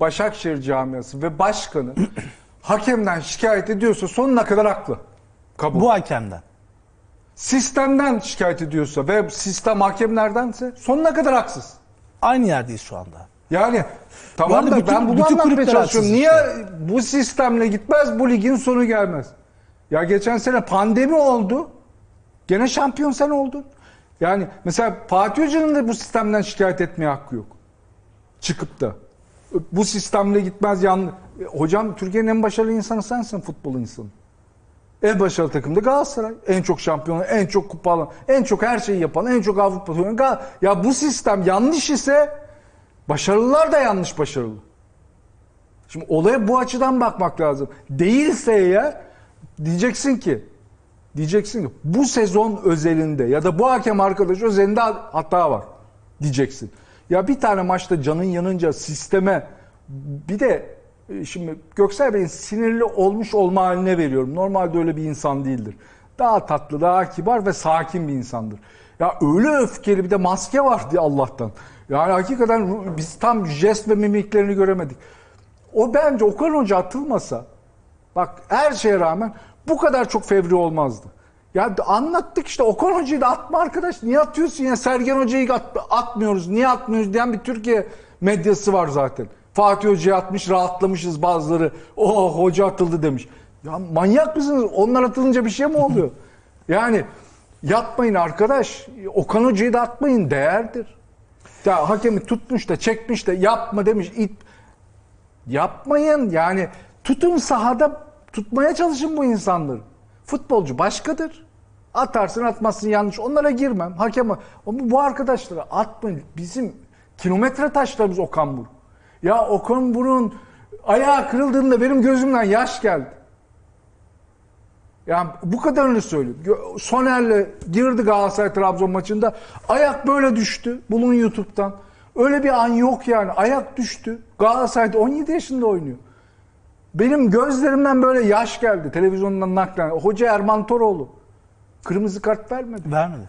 Başakşehir camiası ve başkanı hakemden şikayet ediyorsa sonuna kadar haklı. Kabul. Bu hakemden. Sistemden şikayet ediyorsa ve sistem hakemlerdense sonuna kadar haksız. Aynı yerdeyiz şu anda. Yani tamam arada da bütün- ben bunu anlatmaya çalışıyorum. Niye işte. bu sistemle gitmez bu ligin sonu gelmez? Ya geçen sene pandemi oldu. Gene şampiyon sen oldun. Yani mesela Fatih Hoca'nın da bu sistemden şikayet etmeye hakkı yok. Çıkıp da. Bu sistemle gitmez yan. Hocam Türkiye'nin en başarılı insanı sensin futbol insanı. En başarılı takım da Galatasaray. En çok şampiyonu, en çok kupa alan, en çok her şeyi yapan, en çok Avrupa Gal- Ya bu sistem yanlış ise başarılılar da yanlış başarılı. Şimdi olaya bu açıdan bakmak lazım. Değilse eğer diyeceksin ki diyeceksin ki bu sezon özelinde ya da bu hakem arkadaş özelinde hata var diyeceksin. Ya bir tane maçta canın yanınca sisteme bir de e, şimdi Göksel Bey'in sinirli olmuş olma haline veriyorum. Normalde öyle bir insan değildir. Daha tatlı, daha kibar ve sakin bir insandır. Ya öyle öfkeli bir de maske var diye Allah'tan. Yani hakikaten biz tam jest ve mimiklerini göremedik. O bence Okan Hoca atılmasa Bak her şeye rağmen bu kadar çok fevri olmazdı. Ya anlattık işte Okan Hoca'yı da atma arkadaş. Niye atıyorsun ya? Sergen Hoca'yı at- atmıyoruz. Niye atmıyoruz diyen bir Türkiye medyası var zaten. Fatih Hoca'ya atmış rahatlamışız bazıları. Oh hoca atıldı demiş. Ya manyak mısınız? Onlar atılınca bir şey mi oluyor? Yani yapmayın arkadaş. Okan Hoca'yı da atmayın. Değerdir. Ya hakemi tutmuş da çekmiş de yapma demiş. İt, Yapmayın yani tutun sahada tutmaya çalışın bu insanları. Futbolcu başkadır. Atarsın atmazsın yanlış onlara girmem. Hakem ama bu arkadaşlara atmayın. Bizim kilometre taşlarımız Okan Buruk. Ya Okan Buruk'un ayağı kırıldığında benim gözümden yaş geldi. Yani bu kadarını söyleyeyim. Soner'le girdi Galatasaray Trabzon maçında. Ayak böyle düştü. Bulun YouTube'dan. Öyle bir an yok yani. Ayak düştü. Galatasaray'da 17 yaşında oynuyor. Benim gözlerimden böyle yaş geldi. Televizyondan naklen. Hoca Erman Toroğlu. Kırmızı kart vermedi. Vermedi.